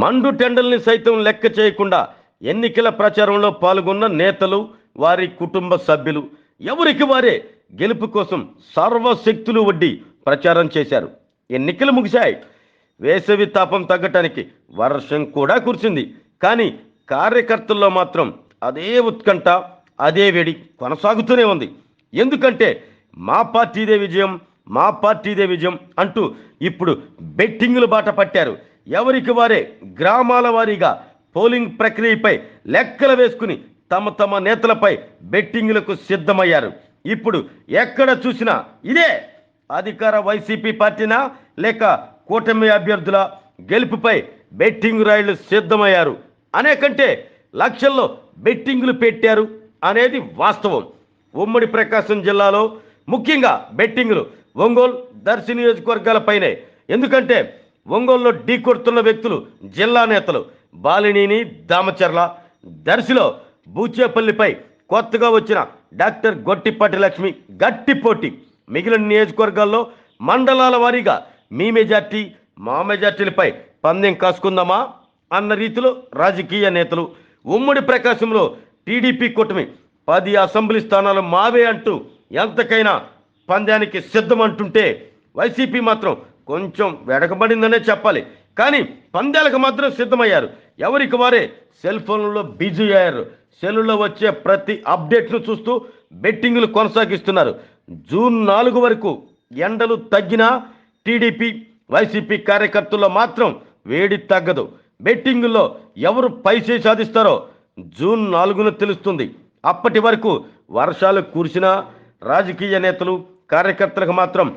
మండు టెండల్ని సైతం లెక్క చేయకుండా ఎన్నికల ప్రచారంలో పాల్గొన్న నేతలు వారి కుటుంబ సభ్యులు ఎవరికి వారే గెలుపు కోసం సర్వశక్తులు వడ్డీ ప్రచారం చేశారు. ఎన్నికలు ముగిశాయి. వేసవి తాపం తగ్గటానికి వర్షం కూడా కురిసింది. కానీ కార్యకర్తల్లో మాత్రం అదే ఉత్కంఠ అదే వేడి కొనసాగుతూనే ఉంది. ఎందుకంటే మా పార్టీదే విజయం మా పార్టీదే విజయం అంటూ ఇప్పుడు బెట్టింగులు బాట పట్టారు. ఎవరికి వారే గ్రామాల వారీగా పోలింగ్ ప్రక్రియపై లెక్కలు వేసుకుని తమ తమ నేతలపై బెట్టింగులకు సిద్ధమయ్యారు. ఇప్పుడు ఎక్కడ చూసినా ఇదే అధికార వైసీపీ పార్టీనా లేక కూటమి అభ్యర్థుల గెలుపుపై బెట్టింగ్ రైళ్ళు సిద్ధమయ్యారు. అనే కంటే లక్షల్లో బెట్టింగులు పెట్టారు అనేది వాస్తవం. ఉమ్మడి ప్రకాశం జిల్లాలో ముఖ్యంగా బెట్టింగులు ఒంగోలు దర్శి నియోజకవర్గాలపైనే. ఎందుకంటే ఒంగోలులో ఢీ కొడుతున్న వ్యక్తులు జిల్లా నేతలు బాలినీని దామచర్ల దర్శిలో బూచేపల్లిపై కొత్తగా వచ్చిన డాక్టర్ గొట్టిపాటి లక్ష్మి గట్టి పోటీ. మిగిలిన నియోజకవర్గాల్లో మండలాల వారీగా మీ మెజార్టీ మా మెజార్టీలపై పందెం కాసుకుందామా అన్న రీతిలో రాజకీయ నేతలు ఉమ్మడి ప్రకాశంలో టీడీపీ కూటమి పది అసెంబ్లీ స్థానాలు మావే అంటూ ఎంతకైనా పందానికి సిద్ధమంటుంటే వైసీపీ మాత్రం కొంచెం వెడకబడిందనే చెప్పాలి. కానీ పందాలకు మాత్రం సిద్ధమయ్యారు. ఎవరికి వారే? సెల్ ఫోన్లలో బిజీ అయ్యారు. సెల్లులో వచ్చే ప్రతి అప్డేట్ను చూస్తూ బెట్టింగులు కొనసాగిస్తున్నారు. జూన్ నాలుగు వరకు ఎండలు తగ్గినా టీడీపీ వైసీపీ కార్యకర్తల్లో మాత్రం వేడి తగ్గదు. బెట్టింగుల్లో ఎవరు పైసే సాధిస్తారో జూన్ నాలుగున తెలుస్తుంది. అప్పటి వరకు వర్షాలు కురిసినా రాజకీయ నేతలు కార్యకర్తలకు మాత్రం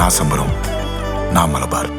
నా సంబరం నా మలబార్